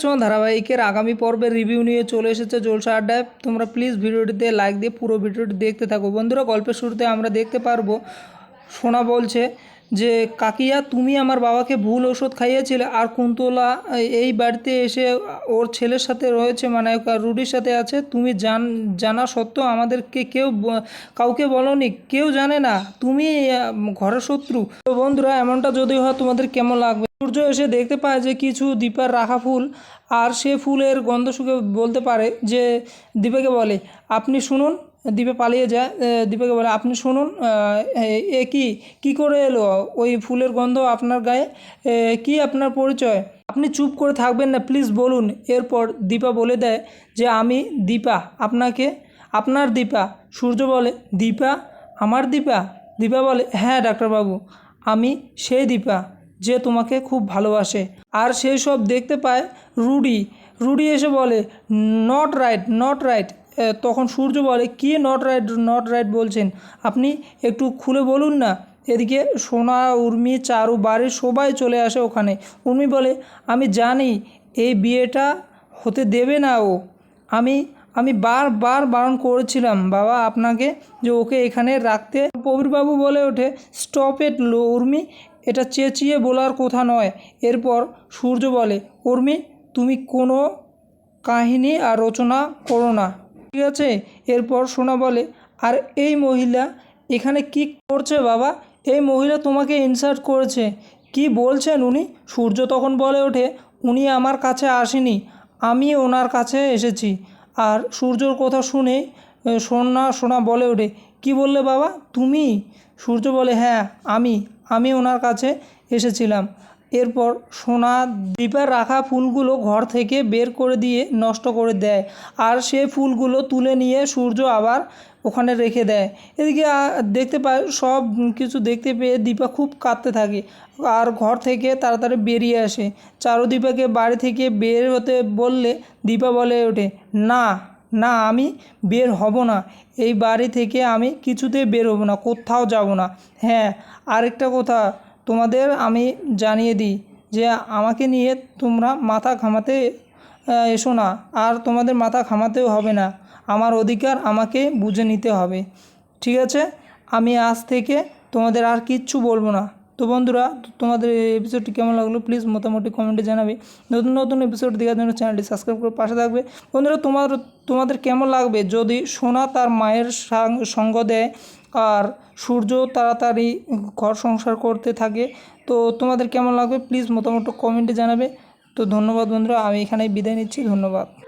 ছোঁয়া ধারাবাহিকের আগামী পর্বের রিভিউ নিয়ে চলে এসেছে জলসা আড্ডায়। তোমরা প্লিজ ভিডিওটিতে লাইক দিয়ে পুরো ভিডিওটি দেখতে থাকো। বন্ধুরা, গল্পের শুরুতে আমরা দেখতে পারব, সোনা বলছে যে, কাকিয়া, তুমি আমার বাবাকে ভুল ওষুধ খাইয়েছিলে আর কুন্তলা এই বাড়িতে এসে ওর ছেলের সাথে রয়েছে মানে রুডির সাথে আছে। তুমি জান, জানা সত্ত্বেও আমাদেরকে কেউ কাউকে বলনি, কেউ জানে না। তুমি ঘরের শত্রু। তো বন্ধুরা, এমনটা যদি হয় তোমাদের কেমন লাগবে? সূর্য এসে দেখতে পায় যে কিছু দীপার রাখা ফুল, আর সে ফুলের গন্ধ শুকে বলতে পারে যে, দীপাকে বলে, আপনি শুনুন, দীপে পালিয়ে যায় দীপাকে বলে, আপনি শুনুন, এ- কি কি করে এলো? ওই ফুলের গন্ধ আপনার গায়ে? কি আপনার পরিচয়? আপনি চুপ করে থাকবেন না, প্লিজ বলুন। এরপর দীপা বলে দেয় যে, আমি দীপা, আপনাকে, আপনার দীপা। সূর্য বলে, দীপা, আমার দীপা? দীপা বলে হ্যাঁ ডাক্তারবাবু, আমি সেই দীপা। যে তোমাকে খুব ভালোবাসে। আর সেই সব দেখতে পায় রুডি। রুডি এসে বলে নট রাইট নট রাইট তখন সূর্য বলে, কি নট রাইট নট রাইট বলছেন? আপনি একটু খুলে বলুন না। এদিকে সোনা, উর্মি, চারু বাড়ির সবাই চলে আসে ওখানে। উর্মি বলে, আমি জানি, এই বিয়েটা হতে দেবে না ও। আমি আমি বারবার বারণ করেছিলাম। বাবা, আপনাকে যে ওকে এখানে রাখতে প্রবীরবাবু বলে ওঠে স্টপ এট লো, উর্মি। এটা চেঁচিয়ে বলার কথা নয়। এরপর সূর্য বলে উর্মি তুমি কোনো কাহিনী আর রচনা করো না। ঠিক আছে? এরপর সোনা বলে, আর এই মহিলা এখানে কি করছে বাবা? এই মহিলা তোমাকে ইনসার্ট করেছে। কি বলছেন উনি? সূর্য তখন বলে ওঠে, উনি আমার কাছে আসেনি। আমি ওনার কাছে এসেছি। আর সূর্যর কথা শুনে সোনা সোনা বলে ওঠে কি বললে বাবা? তুমি? সূর্য বলে হ্যাঁ আমি আমি ওনার কাছে এসেছিলাম। এরপর সোনা দীপার রাখা ফুলগুলো ঘর থেকে বের করে দিয়ে নষ্ট করে দেয়। আর সে ফুলগুলো তুলে নিয়ে সূর্য আবার ওখানে রেখে দেয়। এদিকে দেখতে পায় সব কিছু দেখতে পেয়ে দীপা খুব কাঁদতে থাকে। আর ঘর থেকে তাড়াতাড়ি বেরিয়ে আসে। চারুদীপাকে বাড়ি থেকে বের হতে বললে দীপা বলে ওঠে, না না, আমি বের হব না। এই বাড়ি থেকে আমি কিছুতেই বের হব না, কোথাও যাব না। হ্যাঁ আরেকটা কথা তোমাদের আমি জানিয়ে দিই যে আমাকে নিয়ে তোমরা মাথা ঘামাতে এসো না। আর তোমাদের মাথা ঘামাতেও হবে না। আমার অধিকার আমাকে বুঝে নিতে হবে। ঠিক আছে? আমি আজ থেকে তোমাদের আর কিচ্ছু বলব না। তো বন্ধুরা তোমাদের এপিসোডটি কেমন লাগল? প্লিজ মোটামুটি কমেন্টে জানাবে। নতুন নতুন এপিসোড দেখার জন্য চ্যানেলটি সাবস্ক্রাইব করে পাশে থাকবে। বন্ধুরা, তোমার, তোমাদের কেমন লাগবে? যদি সোনা তার মায়ের সঙ্গ দেয় আর সূর্য তাড়াতাড়ি ঘর সংসার করতে থাকে, তো তোমাদের কেমন লাগবে? প্লিজ মোটামুটি কমেন্টে জানাবে। তো ধন্যবাদ বন্ধুরা, আমি এখানেই বিদায় নিচ্ছি। ধন্যবাদ।